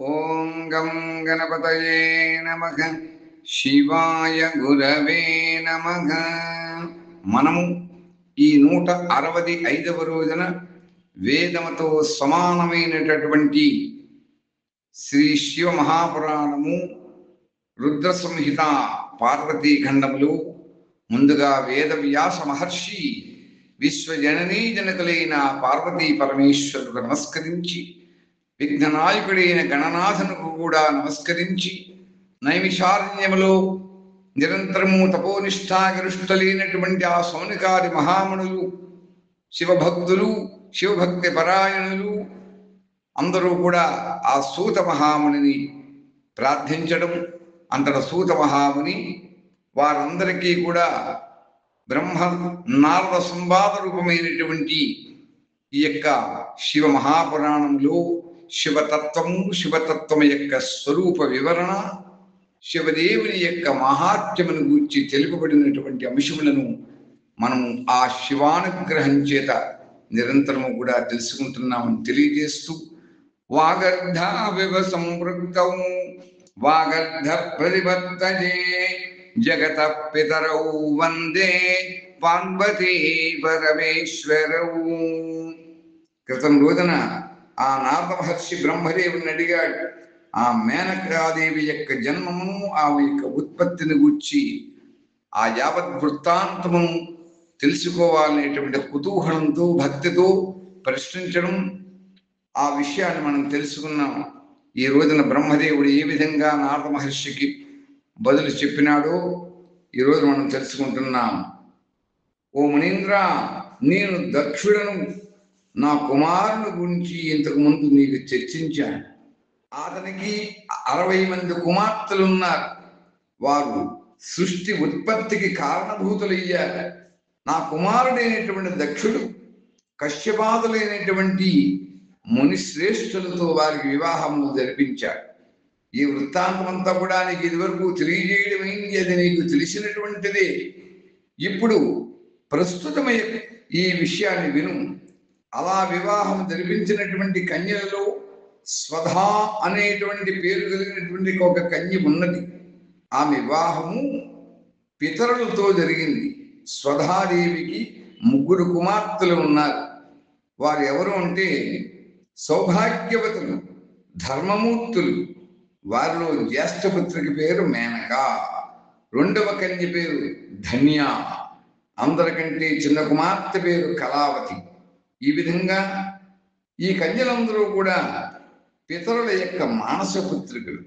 ఓం గం గణపతయే నమ. శివాయ గురవే నమ. మనము ఈ నూట అరవది ఐదవ రోజున వేదముతో సమానమైనటువంటి శ్రీ శివ మహాపురాణము రుద్ర సంహిత పార్వతీ ఖండములు. ముందుగా వేద వ్యాస మహర్షి విశ్వజననీ జనకులైన పార్వతీ పరమేశ్వరుడు నమస్కరించి విఘ్ననాయకుడైన గణనాథునకు కూడా నమస్కరించి నైమిషారణ్యములో నిరంతరము తపోనిష్టాగరుష్టలైనటువంటి ఆ సౌనికాది మహామణులు శివభక్తులు శివభక్తి పరాయణులు అందరూ కూడా ఆ సూత మహామునిని ప్రార్థించడం అంతట సూత మహాముని వారందరికీ కూడా బ్రహ్మ నారద సంవాద రూపమైనటువంటి ఈ యొక్క శివ మహాపురాణంలో శివతత్వము శివతత్వము యొక్క స్వరూప వివరణ శివదేవుని యొక్క మహాత్మ్యమును గూర్చి తెలుపబడినటువంటి అంశములను మనం ఆ శివానుగ్రహం చేత నిరంతరము కూడా తెలుసుకుంటున్నామని తెలియజేస్తూ వాగర్ధావివ సంపృక్తౌ వాగర్ధ ప్రతిపత్తజే జగత పితరౌ వందే పార్వతీ పరమేశ్వరౌ. క్రితం రోజున ఆ నారద మహర్షి బ్రహ్మదేవుని అడిగాడు ఆ మేనకాదేవి యొక్క జన్మమును ఆమె యొక్క ఉత్పత్తిని గూర్చి ఆ యావత్ వృత్తాంతమును తెలుసుకోవాలనేటువంటి కుతూహలంతో భక్తితో ప్రశ్నించడం ఆ విషయాన్ని మనం తెలుసుకున్నాం. ఈ రోజున బ్రహ్మదేవుడు ఏ విధంగా నారద మహర్షికి బదులు చెప్పినాడో ఈరోజు మనం తెలుసుకుంటున్నాం. ఓ మునీంద్ర నేను దక్షుడను నా కుమారుని గురించి ఇంతకు ముందు నీకు చర్చించాను. అతనికి అరవై మంది కుమార్తెలు ఉన్నారు. వారు సృష్టి ఉత్పత్తికి కారణభూతులయ్యారు. నా కుమారుడైనటువంటి దక్షుడు కశ్యపాదులైనటువంటి ముని శ్రేష్ఠులతో వారికి వివాహము జరిపించాడు. ఈ వృత్తాంతం అంతా కూడా నీకు ఇదివరకు తెలియజేయడమైంది అది నీకు తెలిసినటువంటిదే. ఇప్పుడు ప్రస్తుతమై ఈ విషయాన్ని విను. అలా వివాహం జరిపించినటువంటి కన్యలలో స్వధా అనేటువంటి పేరు కలిగినటువంటి ఒక కన్య ఉన్నది. ఆమె వివాహము పితరులతో జరిగింది. స్వధాదేవికి ముగ్గురు కుమార్తెలు ఉన్నారు. వారు ఎవరు అంటే సౌభాగ్యవతులు ధర్మమూర్తులు. వారిలో జ్యేష్ఠపుత్రికి పేరు మేనక. రెండవ కన్య పేరు ధన్య. అందరికంటే చిన్న కుమార్తె పేరు కళావతి. ఈ విధంగా ఈ కన్యలందరూ కూడా పితరుల యొక్క మానస పుత్రికలు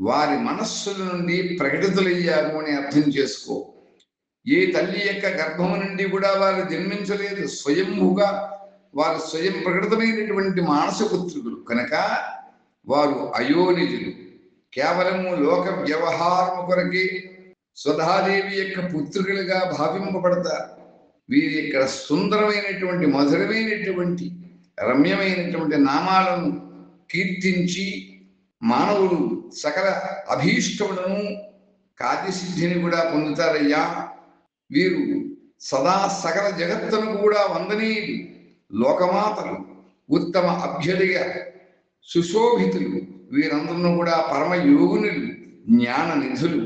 వారి మనస్సుల నుండి ప్రకటితులయ్యారు అని అర్థం చేసుకో. ఏ తల్లి యొక్క గర్భం నుండి కూడా వారు జన్మించలేదు. స్వయంభుగా వారు స్వయం ప్రకటితమైనటువంటి మానస పుత్రికులు కనుక వారు అయోనిజులు కేవలము లోక వ్యవహారము కొరకే స్వధాదేవి యొక్క పుత్రికలుగా భావింపబడతారు. వీరి ఇక్కడ సుందరమైనటువంటి మధురమైనటువంటి రమ్యమైనటువంటి నామాలను కీర్తించి మానవులు సకల అభీష్టములను కార్యసిద్ధిని కూడా పొందుతారయ్యా. వీరు సదా సకల జగత్తును కూడా వందనీయులు లోకమాతలు ఉత్తమ అభ్యుడిగా సుశోభితులు. వీరందరూ కూడా పరమ యోగునులు జ్ఞాన నిధులు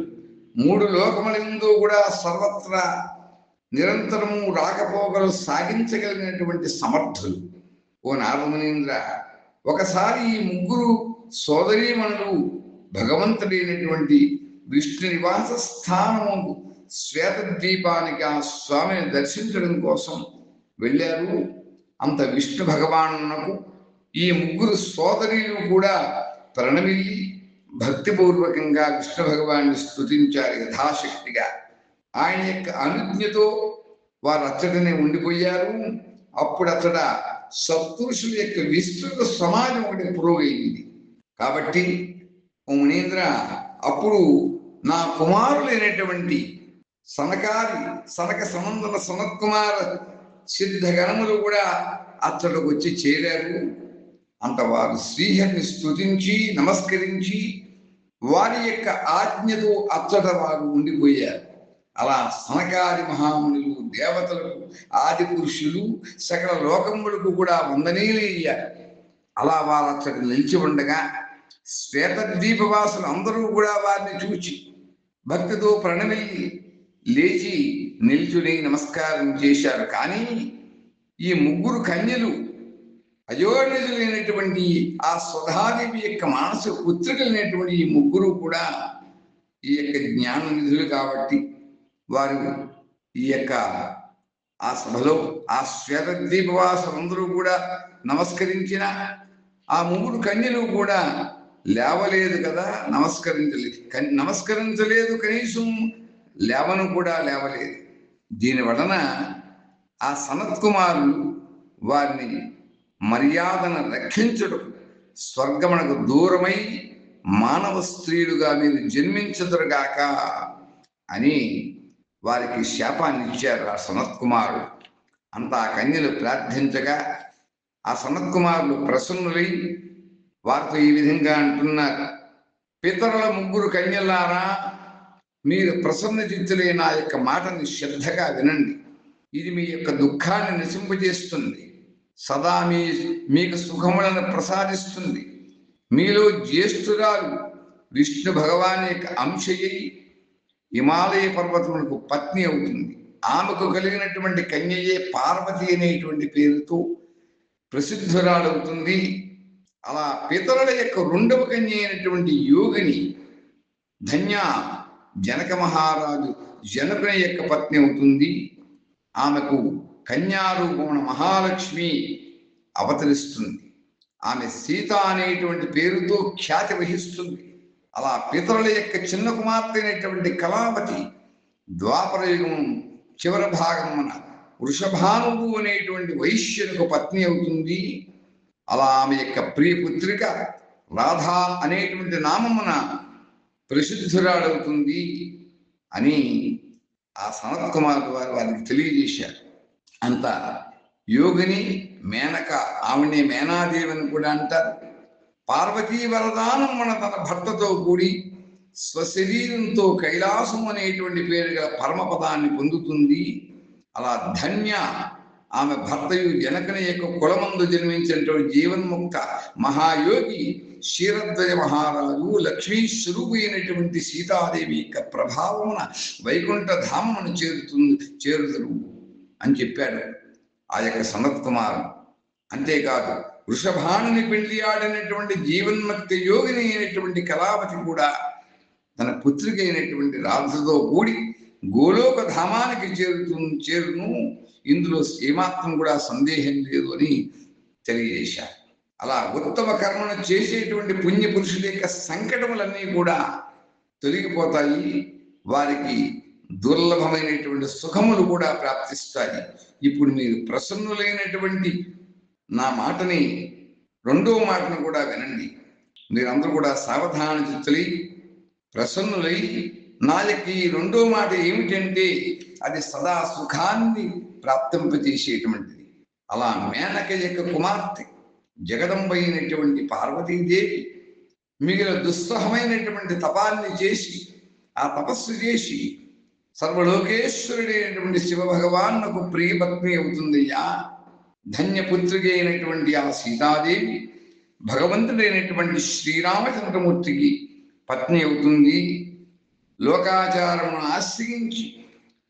మూడు లోకములందు కూడా సర్వత్రా నిరంతరము రాకపోకలు సాగించగలిగినటువంటి సమర్థులు. ఓ నారదమునీంద్ర ఒకసారి ఈ ముగ్గురు సోదరీమణులు భగవంతుడైనటువంటి విష్ణు నివాస స్థానము శ్వేత ద్వీపానికి ఆ స్వామిని దర్శించడం కోసం వెళ్ళారు. అంత విష్ణు భగవానునకు ఈ ముగ్గురు సోదరీలు కూడా ప్రణమిల్లి భక్తిపూర్వకంగా విష్ణు భగవాన్ని స్తుతించారు యథాశక్తిగా. ఆయన యొక్క అనుజ్ఞతో వారు అచ్చటనే ఉండిపోయారు. అప్పుడు అతడ సత్పురుషుల యొక్క విస్తృత సమాజం ఒకటి పురోగైంది. కాబట్టి ఓ మునీంద్ర అప్పుడు నా కుమారులైనటువంటి సనకారి సనక సనందన సనత్కుమార సిద్ధగణములు కూడా అతడికి వచ్చి చేరారు. అంత వారు శ్రీహరిని స్తుతించి నమస్కరించి వారి యొక్క ఆజ్ఞతో అచ్చట వారు ఉండిపోయారు. అలా సనకాది మహామునులు దేవతలకు ఆది పురుషులు సకల లోకములకు కూడా వందనీయులయ్య. అలా వాళ్ళక్కడ నిలిచి ఉండగా శ్వేత దీపవాసులు అందరూ కూడా వారిని చూచి భక్తితో ప్రణమిల్లి లేచి నిల్చుని నమస్కారం చేశారు. కానీ ఈ ముగ్గురు కన్యలు అయోనిజులైనటువంటి ఆ స్వధాదేవి యొక్క మానసిక పుత్రికలైనటువంటి ఈ ముగ్గురు కూడా ఈ యొక్క జ్ఞాన నిధులు కాబట్టి వారు ఈ యొక్క ఆ సభలో ఆ శ్వేత దీపవాసులందరూ కూడా నమస్కరించిన ఆ మూడు కన్యలు కూడా లేవలేదు కదా నమస్కరించలేదు. కన్- నమస్కరించలేదు కనీసం లేవను కూడా లేవలేదు. దీని వలన ఆ సనత్ కుమారులు వారిని మర్యాదను రక్షించడం స్వర్గమునకు దూరమై మానవ స్త్రీలుగా మీరు జన్మించదురుగాక అని వారికి శాపాన్ని ఇచ్చారు ఆ సనత్కుమారుడు అంత ఆ కన్యలు ప్రార్థించగా ఆ సనత్కుమారులు ప్రసన్నులై వారితో ఈ విధంగా అంటున్నారు. పితరుల ముగ్గురు కన్యలారా మీరు ప్రసన్న నా యొక్క మాటని శ్రద్ధగా వినండి. ఇది మీ యొక్క దుఃఖాన్ని నశింపజేస్తుంది. సదా మీ మీకు సుఖములను ప్రసాదిస్తుంది. మీలో జ్యేష్ఠురాలు విష్ణు భగవాన్ యొక్క అంశయ్యి హిమాలయ పర్వతములకు పత్ని అవుతుంది. ఆమెకు కలిగినటువంటి కన్యయే పార్వతి అనేటువంటి పేరుతో ప్రసిద్ధురాలవుతుంది అలా పితరుల యొక్క రెండవ కన్య అయినటువంటి యోగిని ధన్య జనక మహారాజు జనకుని యొక్క పత్ని అవుతుంది. ఆమెకు కన్యారూపమున మహాలక్ష్మి అవతరిస్తుంది. ఆమె సీత అనేటువంటి పేరుతో ఖ్యాతి వహిస్తుంది. అలా పితరుల యొక్క చిన్న కుమార్తె అయినటువంటి కళావతి ద్వాపరయుగం చివరి భాగమున వృషభానువు అనేటువంటి వైశ్యునికి పత్ని అవుతుంది. అలా ఆమె యొక్క ప్రియ పుత్రిక రాధా అనేటువంటి నామమున ప్రసిద్ధురాడవుతుంది అని ఆ సనత్ కుమార్ వారు వారికి తెలియజేశారు. అంత యోగిని మేనక ఆమెనే మేనాదేవి అని కూడా అంటారు. పార్వతీ వరదానం మన తన భర్తతో కూడి స్వశరీరంతో కైలాసం అనేటువంటి పేరు గల పరమపదాన్ని పొందుతుంది. అలా ధన్య ఆమె భర్తయు జనకని యొక్క కులమందు జన్మించినటువంటి జీవన్ముక్త మహాయోగి క్షీరద్వయ మహారాజు లక్ష్మీ స్వరూపు అయినటువంటి సీతాదేవి యొక్క ప్రభావమున వైకుంఠ ధామమును చేరుతుంది చేరుదురు అని చెప్పాడు ఆ యొక్క సనత్ కుమారు. అంతేకాదు వృషభాన్ని పెళ్ళి ఆడినటువంటి యోగిని అయినటువంటి కళావతి కూడా తన పుత్రిక అయినటువంటి రాధతో కూడి గోలోక ధామానికి చేరుతు చేరును. ఇందులో ఏమాత్రం కూడా సందేహం లేదు అని తెలియజేశారు. అలా ఉత్తమ కర్మను చేసేటువంటి పుణ్య పురుషుల యొక్క సంకటములన్నీ కూడా తొలగిపోతాయి. వారికి దుర్లభమైనటువంటి సుఖములు కూడా ప్రాప్తిస్తాయి. ఇప్పుడు మీరు ప్రసన్నులైనటువంటి నా మాటని రెండో మాటను కూడా వినండి. మీరందరూ కూడా సావధాన చిత్తులై ప్రసన్నులై. నా యొక్క ఈ రెండో మాట ఏమిటంటే అది సదా సుఖాన్ని ప్రాప్తింపజేసేటువంటిది అలా మేనక యొక్క కుమార్తె జగదంబ అయినటువంటి పార్వతీదేవి మిగిలిన దుస్సహమైనటువంటి తపాన్ని చేసి ఆ తపస్సు చేసి సర్వలోకేశ్వరుడైనటువంటి శివ భగవాన్కు ప్రియపత్ని అవుతుందయ్యా. ధన్యపుత్రిక అయినటువంటి ఆ సీతాదేవి భగవంతుడైనటువంటి శ్రీరామచంద్రమూర్తికి పత్ని అవుతుంది. లోకాచారమును ఆశ్రయించి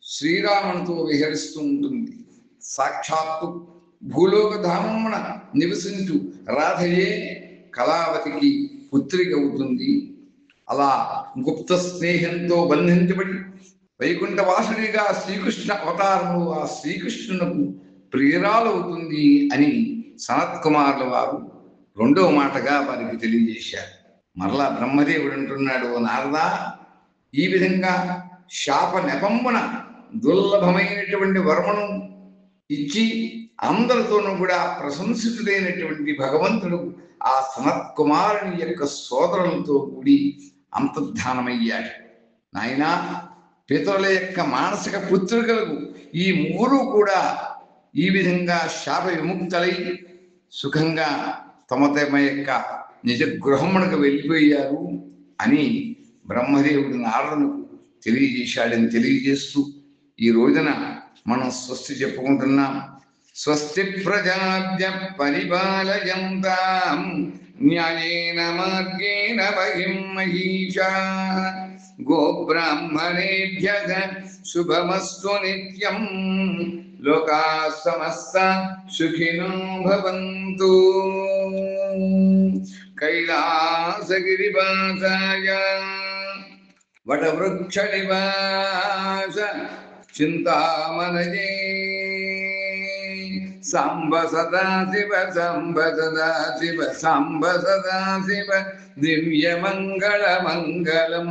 శ్రీరామునితో విహరిస్తూ ఉంటుంది. సాక్షాత్తు భూలోక ధామమున నివసించు రాధయే కళావతికి పుత్రిక అవుతుంది అలా గుప్త స్నేహంతో బంధించబడి వైకుంఠ వాసుడిగా శ్రీకృష్ణ అవతారము ఆ శ్రీకృష్ణునకు ప్రియురాలవుతుంది అని సనత్ కుమారుల వారు రెండవ మాటగా వారికి తెలియజేశారు. మరలా బ్రహ్మదేవుడు అంటున్నాడు "ఓ నారదా ఈ విధంగా శాప నెపంబున దుర్లభమైనటువంటి వర్మను ఇచ్చి అందరితోనూ కూడా ప్రశంసితుడైనటువంటి భగవంతుడు ఆ సనత్ కుమారుని యొక్క సోదరులతో కూడి అంతర్ధానమయ్యాడు. నాయనా పితరుల యొక్క మానసిక పుత్రికలకు ఈ ముగ్గురు కూడా ఈ విధంగా శాప విముక్తలై సుఖంగా తమ తమ యొక్క నిజ గృహమునకు వెళ్ళిపోయారు అని బ్రహ్మదేవుడు నారదునకు తెలియజేశాడని తెలియజేస్తూ ఈ రోజున మనం స్వస్తి చెప్పుకుంటున్నాం. స్వస్తి ప్రజాభ్య పరిపాలయంతాం. న్యాయేన మార్గేణ బహిం మహిషా गोब्राह्मणेभ्य शुभमस्तु नित्यम्। लोकाः समस्ता सुखिनो भवन्तु। कैलासगिरिवासाय वटवृक्षनिवास चिन्तामनये। సంబ సదాశివ సంబ సదాశివ సంబ సదాశివ దివ్య మంగళ మంగళం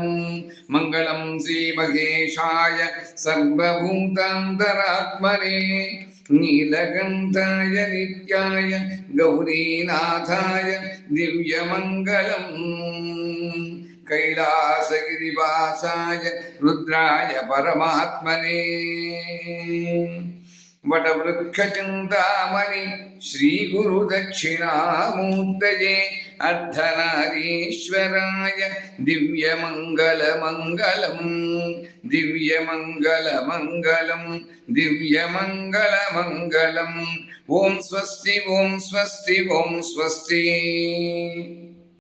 మంగళం శ్రీ మహేశాయ సర్వభూతాంతరాత్మనే. నీలకంఠాయ నిత్యాయ గౌరీనాథాయ దివ్యమంగళం కైలాసగిరివాసాయ రుద్రాయ పరమాత్మనే. వటవృక్షచింతామణి శ్రీ గురు దక్షిణామూర్తయే అర్ధనారీశ్వరాయ దివ్యమంగళ మంగళం దివ్యమంగళ మంగళం దివ్యమంగళ మంగళం ఓం